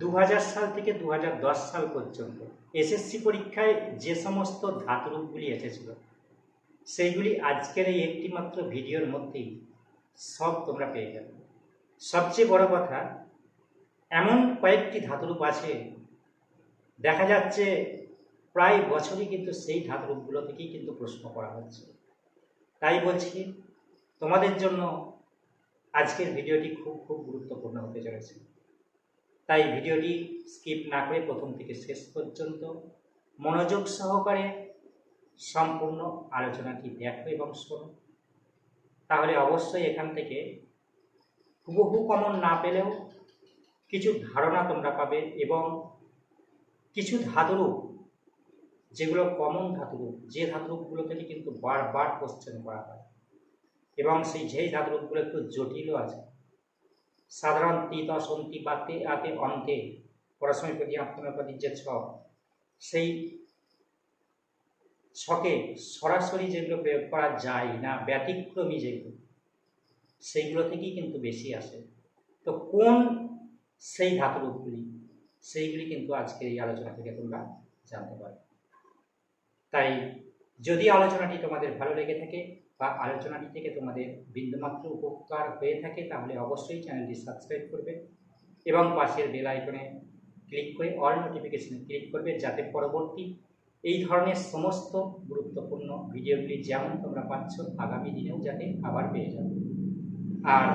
দু হাজার সাল থেকে দু হাজার দশ সাল পর্যন্ত এসএসসি পরীক্ষায় যে সমস্ত ধাতুরূপগুলি এসেছিল, সেইগুলি আজকের এই একটিমাত্র ভিডিওর মধ্যেই সব তোমরা পেয়ে যাবে। সবচেয়ে বড় কথা, এমন কয়েকটি ধাতুরূপ আছে, দেখা যাচ্ছে প্রায় বছরই কিন্তু সেই ধাতুরূপগুলো থেকেই কিন্তু প্রশ্ন করা হচ্ছে। তাই বলছি, তোমাদের জন্য আজকের ভিডিওটি খুব খুব গুরুত্বপূর্ণ হতে চলেছে। তাই ভিডিওটি স্কিপ না করে প্রথম থেকে শেষ পর্যন্ত মনোযোগ সহকারে সম্পূর্ণ আলোচনাটি দেখো এবং শোনো। তাহলে অবশ্যই এখান থেকে হুবহু কমন না পেলেও কিছু ধারণা তোমরা পাবে এবং কিছু ধাতুরূপ যেগুলো কমন ধাতুরূপ যে ধাতুরূপগুলো থেকে কিন্তু বারবার কোশ্চেন করা হয় এবং সেই যেই ধাতুরূপগুলো একটু জটিলও আছে সাধারণ অসন্তি বাতে আতে অন্তে পড়াশোনায় প্রতি আত্মনাপাতির যে ছক সেই ছকে সরাসরি যেগুলো প্রয়োগ করা যায় না, ব্যতিক্রমী যেগুলো, সেইগুলো থেকেই কিন্তু বেশি আসে। তো কোন সেই ধাতুরূপগুলি, সেইগুলি কিন্তু আজকের এই আলোচনা থেকে তোমরা জানতে পারো তাই যদি আলোচনাটি তোমাদের ভালো লেগে থাকে বা আলোচনাটি থেকে তোমাদের বিন্দুমাত্র উপকার হয়ে থাকে, তাহলে অবশ্যই চ্যানেলটি সাবস্ক্রাইব করবে এবং পাশের বেল আইকনে ক্লিক করে অল নোটিফিকেশনে ক্লিক করবে যাতে পরবর্তী এই ধরনের সমস্ত গুরুত্বপূর্ণ ভিডিওগুলি যেমন তোমরা পাচ্ছ আগামী দিনেও যাতে আবার পেয়ে যাবে। আর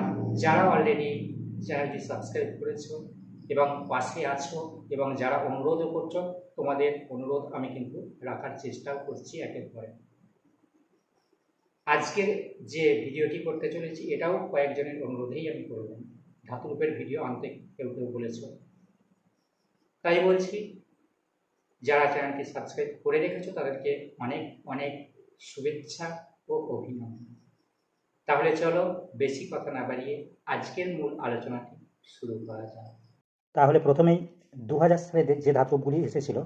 যারা অলরেডি চ্যানেলটি সাবস্ক্রাইব করেছ এবং পাশে আছো এবং যারা অনুরোধও করছ, তোমাদের অনুরোধ আমি কিন্তু রাখার চেষ্টাও করছি একের পরে আজকের যে ভিডিওটি করতে চলেছি, এটাও কয়েকজনের অনুরোধেই আমি করলাম ধাতুরূপের ভিডিও আনতে কেউ কেউ বলেছ। তাই বলছি, যারা চ্যানেলটি সাবস্ক্রাইব করে রেখেছো, তাদেরকে অনেক অনেক শুভেচ্ছা ও অভিনন্দন। তাহলে চলো বেশি কথা না বাড়িয়ে আজকের মূল আলোচনাটি শুরু করা যাক। তাহলে প্রথমেই দু হাজার সালে যে- ধাতবগুলি এসেছিল,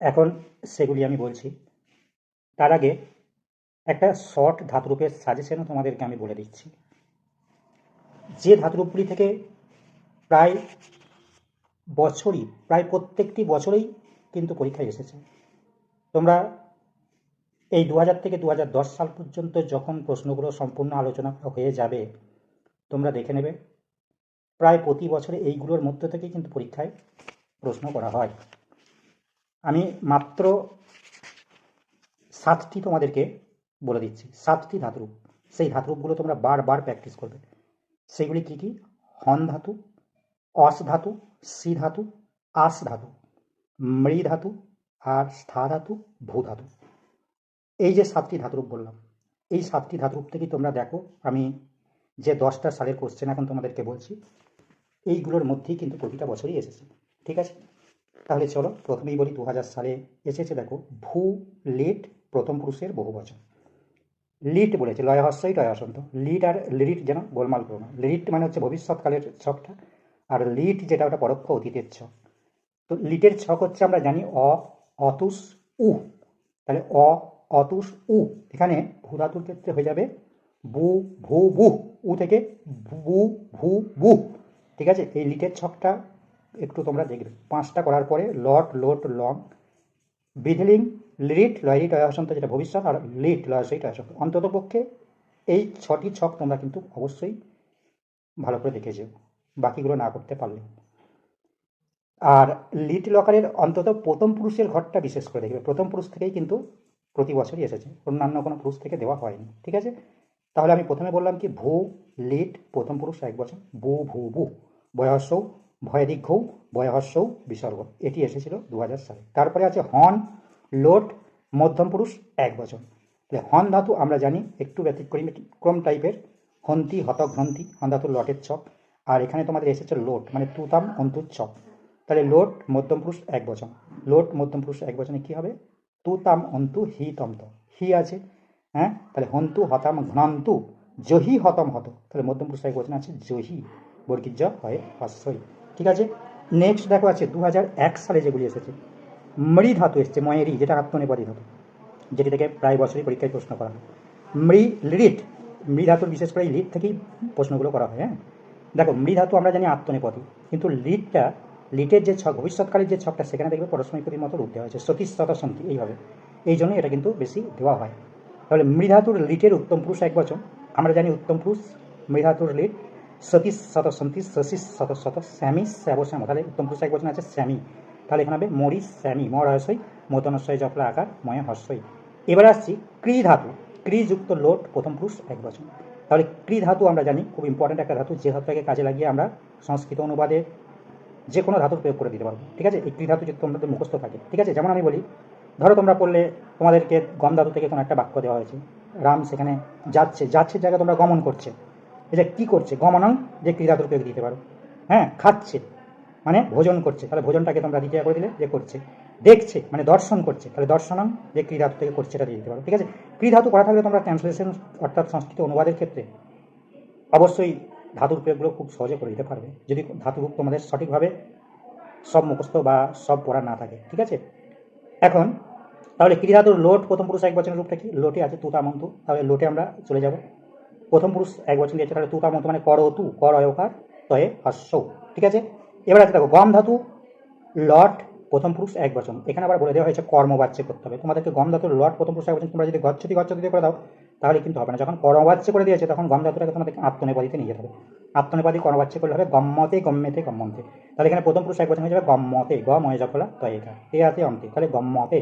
এখন সেগুলি আমি বলছি। তার আগে একটা শর্ট ধাতুরূপের সাজেশনও তোমাদেরকে আমি বলে দিচ্ছি। যে ধাতুরূপগুলি থেকে প্রায় বছরই, প্রায় প্রত্যেকটি বছরেই কিন্তু পরীক্ষায় এসেছে। তোমরা এই দু হাজার থেকে দু হাজার দশ সাল পর্যন্ত যখন প্রশ্নগুলো সম্পূর্ণ আলোচনা হয়ে যাবে, তোমরা দেখে নেবে, প্রায় প্রতি বছরে এইগুলোর মধ্য থেকেই কিন্তু পরীক্ষায় প্রশ্ন করা হয়। আমি মাত্র সাতটি তোমাদেরকে বলে দিচ্ছি। সাতটি ধাতুরূপ সেই ধাতুরূপগুলো তোমরা বারবার প্র্যাকটিস করবে। সেগুলি কি কি? হন ধাতু, অস ধাতু, সি ধাতু, আস ধাতু, মৃ ধাতু আর স্থা ধাতু, ভূ ধাতু। এই যে সাতটি ধাতুরূপ বললাম, এই সাতটি ধাতুরূপ থেকেই তোমরা দেখো, আমি যে দশটা সালের কোশ্চেন এখন তোমাদেরকে বলছি, এইগুলোর মধ্যেই কিন্তু প্রতিটা বছরই এসেছে। ঠিক আছে? তাহলে চলো, প্রথমেই বলি দু হাজার সালে এসেছে, দেখো, ভূ লেট প্রথম পুরুষের বহু বচন। লিট বলেছে, লয় হস্যই টয় হসন্ত। লিট আর লিরিট যেন গোলমাল করো না লিট মানে হচ্ছে ভবিষ্যৎকালের ছকটা, আর লিট যেটা ওটা পরোক্ষ অতীতের ছক। তো লিটের ছক হচ্ছে আমরা জানি অ, অতুষ, উ। তাহলে অ, অতুষ, উ। এখানে ভূ ধাতুর ক্ষেত্রে হয়ে যাবে বু, ভু বু উ থেকে বু ভু বু ঠিক আছে? এই লিটের ছকটা একটু তোমরা দেখবে। পাঁচটা করার পরে লট লোট লং। বিধলিং লিট লয়রিট অয়সন্ত যেটা ভবিষ্যৎ আর লিট লয়সইট অয়সন্ত অন্তত পক্ষে এই ছটি ছক তোমরা কিন্তু অবশ্যই ভালো করে দেখে যেও বাকিগুলো না করতে পারলে। আর লিট লকারের অন্তত প্রথম পুরুষের ঘরটা বিশেষ করে দেখবে। প্রথম পুরুষ থেকেই কিন্তু প্রতি বছরই এসেছে। অন্যান্য কোনো পুরুষ থেকে দেওয়া হয়নি। ঠিক আছে? তাহলে আমি প্রথমে বললাম কি, ভূ লিট প্রথম পুরুষ এক বছর। বু ভূ বু বয়সৌ ভয়দীঘৌ বয়হস্যৌ, বিসর্গ। এটি এসেছিল দু হাজার সালে। তারপরে আছে হন। লোট মধ্যম পুরুষ এক বচন। তাহলে হন ধাতু আমরা জানি একটু ব্যতিক্রম, ক্রম টাইপের। হন্তি হতগ্রন্থি হন ধাতু লটের ছক। আর এখানে তোমাদের এসেছে লোট মানে তুতাম অন্তুর ছক। তাহলে লোট মধ্যম পুরুষ এক বচন। লোট মধ্যম পুরুষ এক বচনে কী হবে? তুতাম অন্তু হি তন্ত হি আছে হ্যাঁ? তাহলে হন্তু হতাম ঘ্নন্তু, জহি হতম হত। তাহলে মধ্যম পুরুষ এক বচন আছে জহি বর্গীর জ হয় হস্যই। ঠিক আছে? নেক্সট দেখো আছে দু সালে যেগুলি এসেছে। মৃ ধাতু এসছে, ময়েরি, যেটা আত্মনেপদী ধাতু যেটি থেকে প্রায় বছরই পরীক্ষায় প্রশ্ন করা হয়। মৃ লিট মৃ ধাতুর বিশেষ করে লিট থেকেই প্রশ্নগুলো করা হয় হ্যাঁ? দেখো, মৃধাতু আমরা জানি আত্মনেপদী কিন্তু লিটটা, লিটের যে ছক, ভবিষ্যৎকালের যে ছকটা, সেখানে দেখবে পরস্মৈপদীর মতো রূপ দেওয়া হয়েছে সতীশ সন্তী, এইভাবে। এই জন্যই এটা কিন্তু বেশি দেওয়া হয়। তাহলে মৃধাতুর লিটের উত্তম পুরুষ এক বচন, আমরা জানি উত্তম পুরুষ, মৃধাতুর লিট সতীশ শতসন্তী শশীষ শত শত শ্যামী শ্যাবশ্যাম তাহলে উত্তম পুরুষ এক বচন আছে শ্যামী তাহলে এখানে হবে মরি শ্যামী মর হর্ষই মতনস্বয় জপলা আকার, ময় হর্ষই এবার আসছি ক্রি ধাতু ক্রিযুক্ত লোট, প্রথম পুরুষ, এক বছর তাহলে ক্রি ধাতু আমরা জানি, খুব ইম্পর্ট্যান্ট একটা ধাতু, যে ধাতুটাকে কাজে লাগিয়ে আমরা সংস্কৃত অনুবাদে যে কোনো ধাতুর প্রয়োগ করে দিতে পারব, ঠিক আছে? এই ক্রি ধাতু যদি তোমাদের মুখস্থ থাকে, ঠিক আছে? যেমন আমি বলি, ধরো তোমরা পড়লে তোমাদেরকে গম ধাতু থেকে কোনো একটা বাক্য দেওয়া হয়েছে, রাম সেখানে যাচ্ছে যাচ্ছে জায়গায় তোমরা গমন করছে, এটা কী করছে? গমনং যে ক্রি ধাতুর প্রয়োগ দিতে পারো হ্যাঁ? খাচ্ছে। মানে ভোজন করছে। তাহলে ভোজনটাকে তোমরা দ্বিতীয় করে দিলে, যে করছে, দেখছে মানে দর্শন করছে। তাহলে দর্শনম যে ক্রীধাতু থেকে করছে এটা দিয়ে দিতে পারো। ঠিক আছে? ক্রীধাতু করা থাকলে তোমরা ট্রান্সলেশন অর্থাৎ সংস্কৃত অনুবাদের ক্ষেত্রে অবশ্যই ধাতুর প্রয়োগগুলো খুব সহজে করে দিতে পারবে। যদি ধাতুরূপ তোমাদের সঠিকভাবে সব মুখস্থ বা সব পড়া না থাকে। ঠিক আছে? এখন, তাহলে ক্রীধাতুর লোট প্রথম পুরুষ এক বছরের রূপটা কি? লোটে আছে তুতামন্তু তাহলে লোটে আমরা চলে যাব। প্রথম পুরুষ এক বছর দিয়েছে, তাহলে তুতামন্তু মানে কর তু। কর অয়কার তয়ে, হস্য ঠিক আছে? এবার আছে দেখো, গম ধাতু, লট, প্রথম পুরুষ, এক বচন। এখানে আবার বলে দেওয়া হয়েছে কর্মবাচ্য করতে হবে। তোমাদেরকে গম ধাতুর লট, প্রথম পুরুষ, এক বচন তোমরা যদি গচ্ছতি গচ্ছতি দিয়ে করে দাও, তাহলে কিন্তু হবে না। যখন কর্মবাচ্য করে দিয়েছে, তখন গম ধাতুটাকে তোমাদেরকে আত্মনেপাদিতে নিয়ে যেতে হবে। আত্মনেপাদি কর্মবাচ্য করলে হবে গম্মতে গম্মেতে গম্মন্তে তাহলে এখানে প্রথম পুরুষ, এক বচন হয়ে যাবে গম্মতে, গ ময় জফলা তয়েকা এ আছে অন্তে, তাহলে গম্মতে।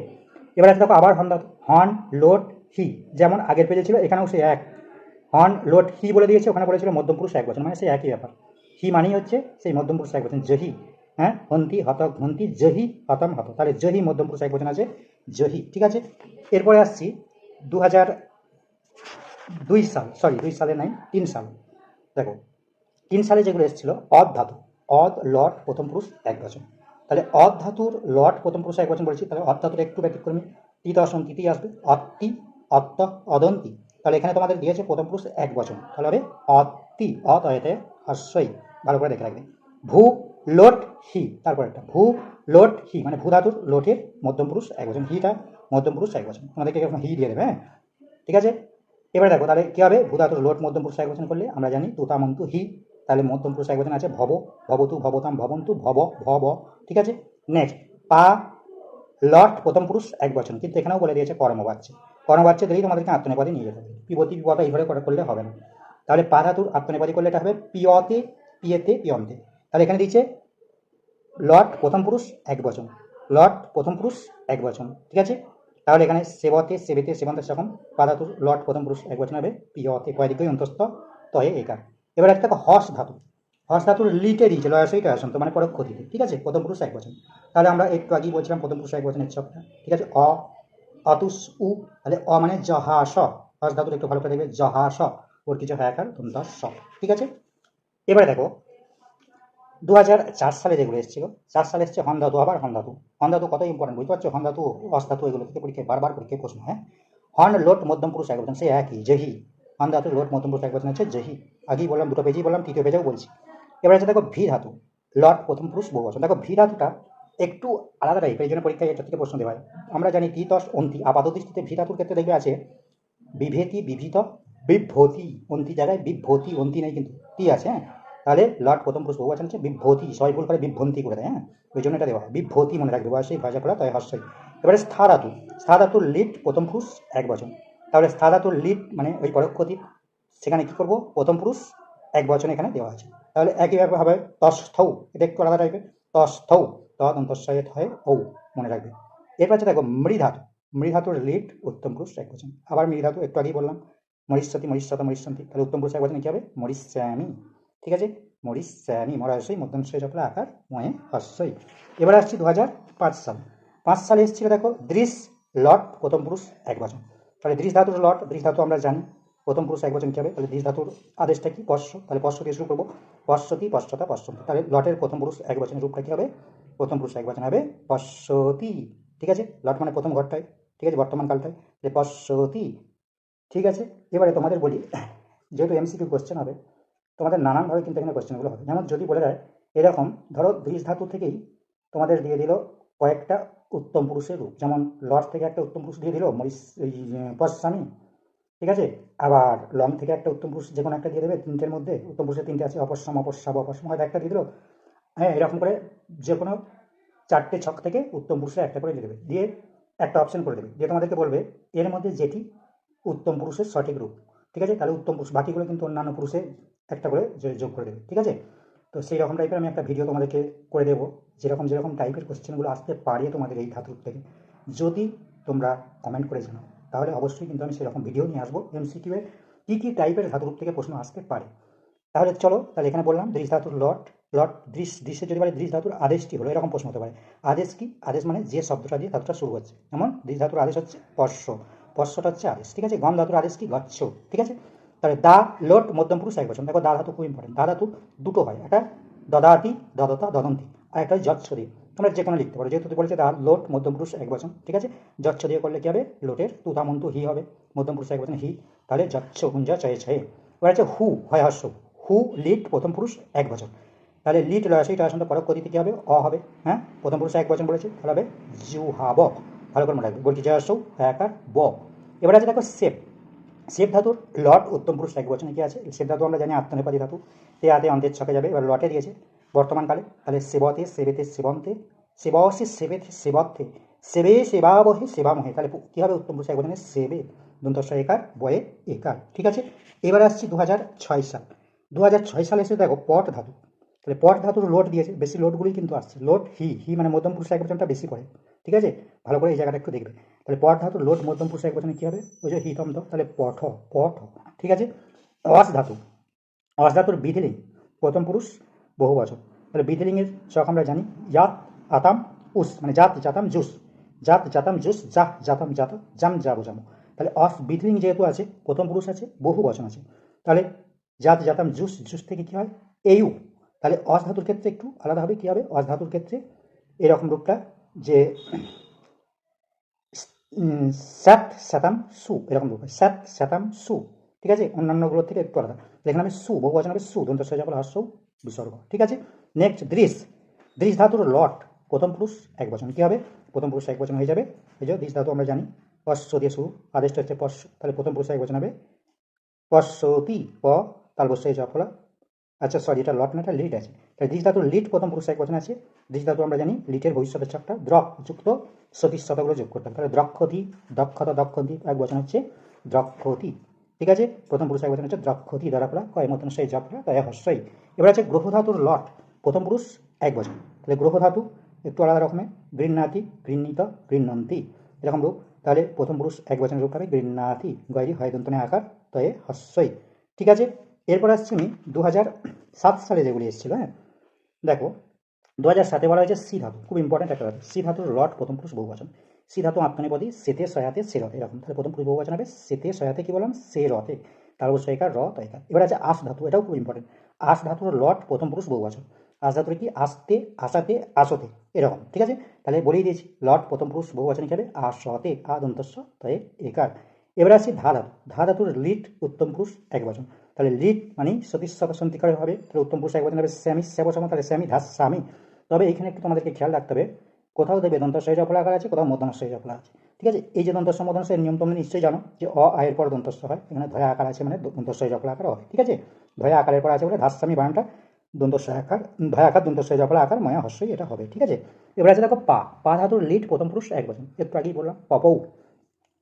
এবার আছে দেখো আবার হন ধাতু, হন, লোট, হি, যেমন আগের পেজে ছিল, এখানেও সে এক। হন, লোট, হি বলে দিয়েছে, ওখানে বলেছিল মধ্যম পুরুষ, এক বচন মানে সে একই ব্যাপার। হি মানেই হচ্ছে সেই মধ্যম পুরুষ এক বচন, জহি। হ্যাঁ? হন্তি, হতক, হন্তি, জহি, হতম হত তাহলে জহি, মধ্যম পুরুষ এক বচন আছে, জহি। ঠিক আছে? এরপরে আসছি দু হাজার দুই সাল সরি দুই সালে নাই, তিন সাল। দেখো, তিন সালে যেগুলো এসেছিল অদ ধাতু। অদ লট, প্রথম পুরুষ এক বচন। তাহলে অদ ধাতুর, লট, প্রথম পুরুষ এক বচন বলেছি, তাহলে অদ ধাতুর একটু ব্যতিক্রমী দশম তিথি আসবে। অত্তি, অত্ত, অদন্তি। তাহলে এখানে তোমাদের দিয়েছে প্রথম পুরুষ এক বচন। তাহলে হবে অত্তি অত এতে হস্যই ভালো করে দেখে রাখবে। ভূ, লোট, হি, তারপর একটা। ভূ, লোট, হি মানে ভূ ধাতুর লোটের মধ্যম পুরুষ এক বছর হিটা মধ্যম পুরুষ এক বছর আমাদেরকে এরকম হি দিয়ে দেবে হ্যাঁ? ঠিক আছে? এবারে দেখো, তাহলে কী হবে? ভূ ধাতুর লোট মধ্যম পুরুষ এক বছর করলে আমরা জানি তুতামন্তু হি। তাহলে মধ্যম পুরুষ এক বচন আছে ভব, ভবতু, ভবতাম, ভবন্তু, ভব ভব। ঠিক আছে? নেক্সট পা, লট, প্রথম পুরুষ এক বচন। কিন্তু এখানেও বলে দিয়েছে কর্মবাচ্য। কর্মবাচ্য দিলেই তোমাদেরকে আত্মনেপাদে নিয়ে যেতে হবে। পিবতী পিপতা এইভাবে করলে হবে না। তাহলে পা ধাতুর আত্মনেপাদী করলে এটা হবে পিয়তে পিয়েতে পিয়ন্তে তাহলে এখানে দিচ্ছে লট প্রথম পুরুষ এক বচন লট প্রথম পুরুষ এক বচন, ঠিক আছে? তাহলে এখানে সেবতে, সেবেতে, সেবন্তে সেবন পাধাতুর লট প্রথম পুরুষ এক বচন হবে, পিয়তে, কয়দিকে অন্তস্থ, তয়ে একার এবার একটা হস ধাতু। হস ধাতুর লিটে দিয়েছে লয়াসইটা আসন্ত মানে পরোক্ষ দিতে ঠিক আছে? প্রথম পুরুষ এক বচন। তাহলে আমরা একটু আগেই বলছিলাম প্রথম পুরুষ এক বচনের ছকটা, ঠিক আছে? অ, অতুস, উ, তাহলে অ মানে জহাস হস ধাতুর একটু ভালো করে দেখবে জহাস ওর কিছু হয় আকার দন্ত স, ঠিক আছে? এবারে দেখো দু হাজার চার সালে যেগুলো এসেছিল, চার সালে এসছে হন ধাতু, আবার হন ধাতু। হন ধাতু কত ইম্পর্টেন্ট বুঝতে পারছ? হন ধাতু অস ধাতু, এগুলো থেকে পরীক্ষায় বারবার পরীক্ষায় প্রশ্ন হ্যাঁ? হন, লোট, মধ্যম, পুরুষ এক বচন সে একই, জহি। হন ধাতু, লোট, মধ্যম, পুরুষ এক বচন হচ্ছে জহি। আগেই বললাম, দুটো পেজেই বললাম, তৃতীয় পেজেও বলছি। এবার আছে দেখো, ভি ধাতু, লট, প্রথম পুরুষ, বহু বচন। দেখো, ভি ধাতুটা একটু আলাদা টাইপের জন্য পরীক্ষায় এটা থেকে প্রশ্ন দেওয়া হয়। আমরা জানি তিতস অন্তি। আপাত দৃষ্টিতে ভি ধাতুর ক্ষেত্রে দেখবে আছে, বিভেতি, বিভীত বিভ্রতি অন্তি জায়গায় বিভ্রতি অন্তি নেই কিন্তু, টি আছে হ্যাঁ? তাহলে লট প্রথম পুরুষ বহুবচন হচ্ছে বিভ্রতি, সবাই ভুল করে বিভ্রন্তি করে দেয় হ্যাঁ? ওই জন্য এটা দেওয়া হয়, বিভ্রতি মনে রাখবে, বয়সে ভাষা পড়া তাই হস্যই এবারে স্থা ধাতু স্থা লিট প্রথম পুরুষ এক বচন। তাহলে স্থা ধাতুর লিট মানে ওই পরোক্ষতি সেখানে কী করব? প্রথম পুরুষ এক বচন এখানে দেওয়া আছে। তাহলে একইভাবে হবে তস্থৌ, এটা একটু আলাদা টাইপের তস্থৌ তদন্তস্বয়ত হয় ঔ মনে রাখবে। এরপর হচ্ছে দেখো মৃধাতু, মৃধাতুর লিট উত্তম পুরুষ এক বচন। আবার মৃধাতু একটু আগেই বললাম, মরিষ্যতি, মরিষ্যত, মরিষ্যন্তি, তাহলে উত্তম পুরুষ এক বচনে কী হবে? মরিষ্যামি। ঠিক আছে? মরিস মরিষ্যামি মরাশই মধ্যমশয় জপলা আকার, ময়ে হস্যই এবার আসছি দু হাজার পাঁচ সাল। পাঁচ সালে এসেছিল দেখো দৃশ, লট, প্রথম পুরুষ, এক বচন। তাহলে দৃশ ধাতুর লট, দৃশ ধাতু আমরা জানি। প্রথম পুরুষ এক বচন কী হবে? তাহলে দৃশ ধাতুর আদেশটা কি? পশ্চ তাহলে পশ্চ দিয়ে শুরু করব। পশ্চতি পশ্চতা, পশ্চন্তি। তাহলে লটের প্রথম পুরুষ এক বচনের রূপটা কী হবে? প্রথম পুরুষ এক বচন হবে পশ্বতি ঠিক আছে? লট মানে প্রথম ঘরটায়। ঠিক আছে? বর্তমান কালটায়। তাহলে পশ্বতি ঠিক আছে? এবারে তোমাদের বলি, যেহেতু এমসিকিউ কোশ্চেন হবে তোমাদের নানানভাবে কিন্তু এখানে কোশ্চেনগুলো হবে। যেমন যদি বলে দেয়, এরকম ধরো দ্বিজ ধাতু থেকেই তোমাদের দিয়ে দিল কয়েকটা উত্তম পুরুষের রূপ। যেমন লট থেকে একটা উত্তম পুরুষ দিয়ে দিল মরিস পশ্চামী, ঠিক আছে? আবার লং থেকে একটা উত্তম পুরুষ যে কোনো একটা দিয়ে দেবে, তিনটের মধ্যে উত্তম পুরুষের তিনটে আছে অপসম অপস্যাব অপসম হয়তো একটা দিয়ে দিলো। হ্যাঁ এরকম করে যে কোনো চারটে ছক থেকে উত্তম পুরুষের একটা করে দিয়ে দেবে। দিয়ে একটা অপশন করে দেবে। দিয়ে তোমাদেরকে বলবে, এর মধ্যে যেটি উত্তম পুরুষের সঠিক রূপ। ঠিক আছে? তাহলে উত্তম পুরুষ। বাকিগুলো কিন্তু অন্যান্য পুরুষে একটা করে যোগ করে দেবে, ঠিক আছে? তো সেই রকম টাইপের আমি একটা ভিডিও তোমাদেরকে করে দেবো। যেরকম যেরকম টাইপের কোশ্চেনগুলো আসতে পারে তোমাদের এই ধাতুর থেকে। যদি তোমরা কমেন্ট করে জানাও, তাহলে অবশ্যই কিন্তু আমি সেরকম ভিডিও নিয়ে আসব এমসিকিউ এর কী কী টাইপের ধাতুর থেকে প্রশ্ন আসতে পারে। তাহলে চলো, তাহলে এখানে বললাম দৃশ ধাতুর লট লট দৃশ, দৃশ্যে যদি বলে দৃশ ধাতুর আদেশটি হলো, এরকম প্রশ্ন হতে পারে। আদেশ কি? আদেশ মানে যে শব্দটা দিয়ে ধাতুটা শুরু হচ্ছে। যেমন দৃশ ধাতুর আদেশ হচ্ছে পশ্য পশ্যটা হচ্ছে আদেশ, ঠিক আছে? গম ধাতুর আদেশ কি? গচ্ছ, ঠিক আছে? তাহলে দা, লোট, মধ্যম পুরুষ এক বছর দেখো দা ধাতু খুব ইম্পর্টেন্ট দা ধাতু দুটো হয়, একটা দদাতি, দদতা, দদন্তি আর একটা যচ্ছ দিয়ে। তোমরা যে কোনো লিখতে পারো। যেহেতু বলেছে দা, লোট, মধ্যম পুরুষ এক বছর ঠিক আছে? যচ্ছ দিয়ে করলে কি হবে? লোটের তুতামন্তু হি হবে। মধ্যম পুরুষ এক বছর হি। তাহলে যচ্ছ, গুঞ্জা চয়ে ছয়ে। এবার আছে হু, হয় হর্ষ হু, লিট, প্রথম পুরুষ এক বছর তাহলে লিট, লয় সেইটা আসলে পরক গতিতে কী হবে? অ হবে হ্যাঁ? প্রথম পুরুষ এক বচন বলেছে। তাহলে হবে জু হাব ভালো করে মনে রাখবে। বলছি, জয় সৌ একার ব এবার আছে দেখো সেপ সেপ ধাতুর লট উত্তম পুরুষ এক বচনে কি আছে? সেপ ধাতু আমরা জানি আত্মনেপাতি ধাতু। তে আতে অন্তের ছকে যাবে, এবার লটে দিয়েছে বর্তমানকালে। তাহলে সেবতে, সেবেতে, সেবন্তে, সেবসে, সেবেতে, সেবত্তে। সেবে, সেবাবহে, সেবামহে। তাহলে কী হবে উত্তম পুরুষ? এক বচনে সেবে দন্তস্ব একার, বয়ে একার। ঠিক আছে? এবার আসছি দু হাজার ছয় সাল। দু হাজার ছয় সালে এসে দেখো পট ধাতু। তাহলে পট ধাতুর লোড দিয়েছে। বেশি লোডগুলি কিন্তু আসছে। লোড, হি হি মানে মধ্যম পুরুষ এক বচনটা বেশি পড়ে ঠিক আছে? ভালো করে এই জায়গাটা একটু দেখবে। তাহলে পট ধাতু লোড মধ্যম, পুরুষ, এক বচনে কী হবে? ওই যে হিতম তো তাহলে পঠ পঠ, ঠিক আছে? অস ধাতু, অস ধাতুর বিধিলিং, প্রথম পুরুষ, বহু বচন তাহলে বিধিলিংয়ের চক আমরা জানি, জাত আতাম উস মানে জাত, জাতাম, জুস। জাত, জাতাম, জুস, জাহ, জাতাম, জাত, জাম যাব জামো। তাহলে অস বিধিলিং যেহেতু আছে, প্রথম পুরুষ আছে, বহু বচন আছে। তাহলে জাত, জাতাম, জুস জুস থেকে কী হয়? এইউ তাহলে অস ধাতুর ক্ষেত্রে একটু আলাদা হবে, কী হবে? অস ধাতুর ক্ষেত্রে এরকম রূপটা যে স্যাত স্যাতাম সু, এরকম হয় স্যাত স্যাতাম সু, ঠিক আছে? অন্যান্যগুলোর থেকে একটু আলাদা। এখানে আমি সু, বহু বচন হবে সু, দন্ত সজল হর্ষ বিসর্গ, ঠিক আছে? নেক্সট দৃশ। দৃশ ধাতুর লট, প্রথম পুরুষ এক বচন। কী হবে? প্রথম পুরুষ এক বচন হয়ে যাবে। এই যে দৃশ ধাতু আমরা জানি পশ্চ দিয়ে শুরু আদেশটা হচ্ছে পশ্ব তাহলে প্রথম পুরুষ এক বচন হবে পশ্বতি প, তালবস্য জফলা আচ্ছা সরি এটা লট না, এটা লিড আছে। তাহলে দৃশ ধাতুর লিট প্রথম পুরুষ এক বচন আছে। দৃশ ধাতু আমরা জানি লিটের ভবিষ্যতের চাপটা দ্রক যুক্ত সতীশ শতগুলো যোগ করতে হবে। তাহলে দ্রক্ষতি, দক্ষতা দক্ষতি এক বচন হচ্ছে দ্রক্ষতি। ঠিক আছে? প্রথম পুরুষ এক বচন হচ্ছে দ্রক্ষতি দ্বারা ফলা কয় মতন সেই জফলা তয় হস্যই। এবার আছে গ্রহ ধাতুর লট প্রথম পুরুষ এক বচন। তাহলে গ্রহ ধাতু একটু আলাদা রকমের গৃহ্ণাতি গৃহীত গৃহ্ণন্তি এরকম রূপ। তাহলে প্রথম পুরুষ এক বচনের রূপ হবে গৃহ্ণাতি গয়রি হয় দন্তনে আকার তয়ে হস্যই। ঠিক আছে? এরপর আসছি আমি দু সাত সালে যেগুলি এসেছিল হ্যাঁ? দেখো দু হাজার সাতে বলা হয়েছে সি ধাতু, খুব ইম্পর্টেন্ট একটা ধাতু সি ধাতুর লট প্রথম পুরুষ বহুবচন সি ধাতু আত্মনিপদী সেতে সয়াতে সে রথে। এরকম, তাহলে প্রথম পুরুষ বহুবচন হবে সেতে সয়াতে, কি বললাম? সে রথে। তার অবশ্যই একার র তয়কার এবার আছে আস ধাতু, এটাও খুব ইম্পর্টেন্ট আস ধাতুর লট প্রথম পুরুষ বহুবচন আস ধাতুর কি? আসতে, আসাতে, আসতে, এরকম, ঠিক আছে? তাহলে বলেই দিয়েছি লট প্রথম পুরুষ বহুবচন হিসাবে আসতে আ দন্তস্ব তয়ে একার এবার আসছি ধা ধাতু। ধা ধাতুর লিট উত্তম পুরুষ এক বচন। তাহলে লিট মানে সতীশ সন্তিকারে হবে, তাহলে উত্তম পুরুষ এক বচন হবে স্যামি সেবসম তাহলে স্যামি ধাস স্বামী। তবে এখানে একটু তোমাদেরকে খেয়াল রাখতে হবে, কোথাও দেবে দন্তস্বয় জফলা আকার আছে, কোথাও মধ্যমস্বয় জফলা আছে। ঠিক আছে? এই যে দন্তস্ব মধ্যমস্বয়ের নিয়ম তোমরা নিশ্চয়ই জানো যে অ আয়ের পর দন্তস্ব হয়, এখানে ধয়া আকার আছে মানে দন্তস্বয় জফলা আকার হয়। ঠিক আছে? ধয়া আকারের পর আছে বলে ধাস্বামী বানানটা দন্তস্বয় আকার, ধয়া আকার দন্তস্বয় জফলা আকার ময়া হস্যই এটা হবে। ঠিক আছে? এবার আছে দেখো পা পা ধাতুর লিট প্রথম পুরুষ এক বচন একটু আগেই বললাম, পপৌ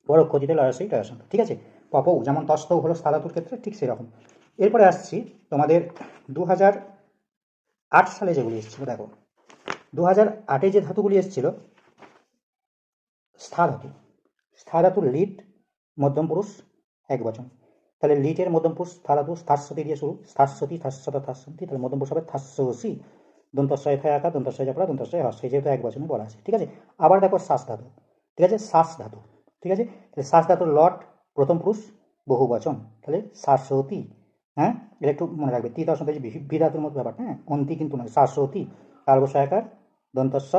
বড় খোঁজিতে লয়াসই টয়াসন ঠিক আছে? পপৌ যেমন তস্তৌ হলো সাদাতুর ক্ষেত্রে ঠিক সেরকম। এরপরে আসছি তোমাদের দু আট সালে যেগুলি এসেছিল, দেখো। দু হাজার আটে যে ধাতুগুলি এসেছিল, স্থা ধাতু। লিট, মধ্যম পুরুষ, এক বচন। তাহলে লিটের মধ্যম পুরুষ ধাতু স্থাস্বতী দিয়ে শুরু। স্থাস্বতী থাস্যত থাস্যন্তি তাহলে মধ্যম পুরুষ হবে থাস্যসি দন্তস্বয় থায় আকার দন্তস্বয় জপড়া দন্তস্বয় হস্য যেহেতু এক বচনে বলা আছে, ঠিক আছে? আবার দেখো শ্বাস ধাতু, ঠিক আছে? শ্বাস ধাতু, ঠিক আছে? তাহলে শ্বাস ধাতুর লট প্রথম পুরুষ বহু বচন তাহলে শাশ্বতী হ্যাঁ? এটা একটু মনে রাখবে। তি তার সঙ্গে বিধাতুর মতো ব্যাপারটা হ্যাঁ? অন্তি কিন্তু নয় শাশ্বতী কার্বসায়কার দন্তস্ব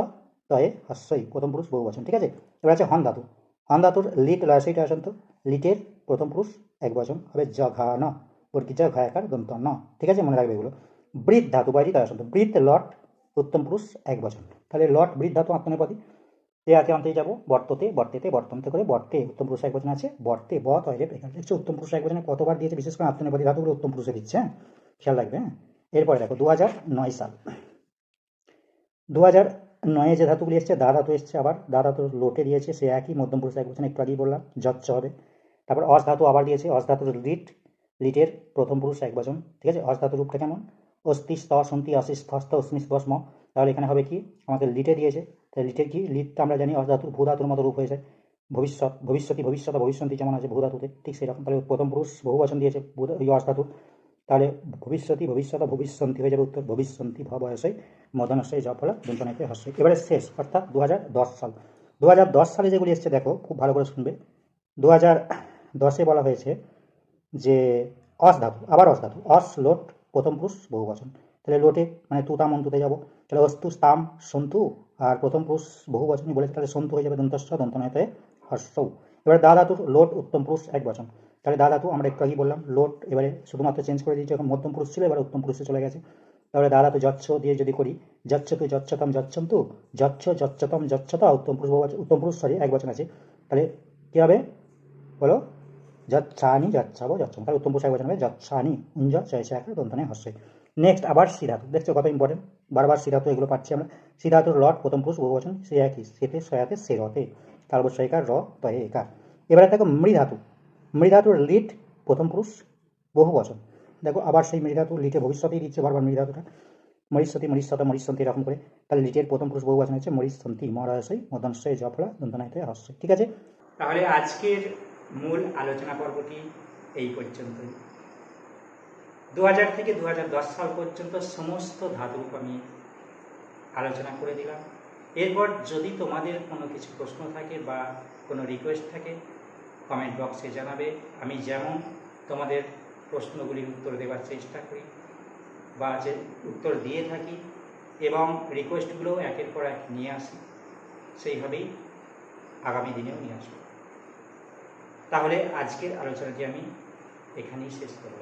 তয়ে হস্যই, প্রথম পুরুষ বহু বচন ঠিক আছে? এবার আছে হন ধাতু। হন ধাতুর লিট লয়সইটা আসন্ত। লিটের প্রথম পুরুষ এক বচন হবে জঘা ন বর্গি জ ঘায়াকার দন্ত ন ঠিক আছে? মনে রাখবে এগুলো। বৃত ধাতু বাইরে তার আসন্ত। বৃত লট, উত্তম পুরুষ এক বচন তাহলে লট বৃত ধাতু আত্মনেপদী এ হাতে অন্তেই যাব। বর্ততে, বর্তেতে বর্তন্তে করে বর্তে উত্তম পুরুষ এক বচন আছে। বর্তে, ব তয়রে এখানে দেখছ উত্তম পুরুষ এক বচনে কতবার দিয়েছে? বিশেষ করে আত্মনির্ভরী ধাতুগুলো উত্তম পুরুষে দিচ্ছে হ্যাঁ? খেয়াল রাখবে হ্যাঁ? এরপরে দেখো দু হাজার নয় সাল। দু হাজার নয়ে যে ধাতুগুলি এসছে, দা ধাতু এসছে আবার। দা ধাতু লোটে দিয়েছে, সে একই মধ্যম পুরুষ এক বচন একটু আগেই বললাম, যচ্ছ হবে। তারপর অস ধাতু আবার দিয়েছে, অস ধাতুর লিট, লিটের প্রথম পুরুষ এক বচন, ঠিক আছে? অস ধাতুর রূপটা কেমন? অস্তি স্ত সন্তি অশিস হস্ত অস্মিস ভস্ম তাহলে এখানে হবে কি? আমাকে লিটে দিয়েছে তাহলে লিটের কি লিটটা আমরা জানি অস ধাতুর ভূ ধাতুর মতো রূপ হয়েছে। ভবিষ্যৎ ভবিষ্যৎ ভবিষ্যৎ ভবিষ্যৎ যেমন আছে ভূ ধাতুতে ঠিক সেরকম। তাহলে প্রথম পুরুষ বহু বচন দিয়েছে অস তাহলে ভবিষ্যৎই ভবিষ্যৎ ভবিষ্যন্তি হয়ে যাবে উত্তর। ভবিষ্যন্তি ভ বয়সে মদনশয় হলো দন্তনাইতে হস্যই এবারে শেষ, অর্থাৎ দু হাজার দশ সাল। দু হাজার দশ সালে যেগুলি এসছে, দেখো, খুব ভালো করে শুনবে। দু হাজার দশে বলা হয়েছে যে অস ধাতু আবার অস ধাতু অস লোট প্রথম পুরুষ বহু বচন। তাহলে লোটে মানে তু তাম অন্তুতে যাব। তাহলে অস্তু, স্তাম, সন্তু আর প্রথম পুরুষ বহু বচনই বলেছে তাহলে সন্তু হয়ে যাবে দন্তস্ব দন্তনায়তে হর্ষৌ। এবারে দা লোট উত্তম পুরুষ এক বচন। তাহলে দা ধাতু আমরা একটু আগেই বললাম, লোট এবারে শুধুমাত্র চেঞ্জ করে দিয়েছি, এখন মধ্যম পুরুষ ছিল, এবার উত্তম পুরুষে চলে গেছে। তাহলে দা ধাতু যচ্ছ দিয়ে যদি করি যচ্ছ তু যচ্ছতম যচ্ছন্তু, যচ্ছ যচ্ছতম যচ্ছতা, উত্তম পুরুষ উত্তম পুরুষ সরি এক বচন আছে। তাহলে কী হবে? বলো, যচ্ছানি যচ্ছাবো যচ্ছম তাহলে উত্তম পুরুষ এক বচন হবে, যচ্ছানি, উঞ্জ জয়সে আকার দন্তনে হস্যই নেক্সট আবার সিধাতু দেখছ কত ইম্পর্টেন্ট বারবার সিধাতু এগুলো পাচ্ছি আমরা। সিধাতুর লট প্রথম পুরুষ বহু বচন, সে একই, সেতে, সয়াতে সেরতে তার বসয়কার র, তয়ে একার এবারে দেখো মৃধাতু। মৃধাতুর লিট প্রথম পুরুষ, বহু বচন। দেখো, আবার সেই মৃধাতু লিটে ভবিষ্যতেই দিচ্ছে বারবার মৃধাতুটা। মরিষ্যতি, মরিষ্যতা, মরিষ্যন্তি এরকম করে। তাহলে লিটের প্রথম পুরুষ, বহু বচন হচ্ছে মরিষ্যন্তি মরাশয় মদনশয় জফলা, দন্তনায়তে হস্যই ঠিক আছে? তাহলে আজকের মূল আলোচনা পর্বটি এই পর্যন্তই। দু হাজার থেকে দু হাজার দশ সাল পর্যন্ত সমস্ত ধাতুরূপ আমি আলোচনা করে দিলাম। এরপর যদি তোমাদের কোনো কিছু প্রশ্ন থাকে বা কোনো রিকোয়েস্ট থাকে কমেন্ট বক্সে জানাবে। আমি যেমন তোমাদের প্রশ্নগুলির উত্তর দেওয়ার চেষ্টা করি বা যে উত্তর দিয়ে থাকি এবং রিকোয়েস্টগুলো একের পর এক নিয়ে আসি, সেইভাবেই আগামী দিনেও নিয়ে আসব। তাহলে আজকের আলোচনাটি আমি এখানেই শেষ করব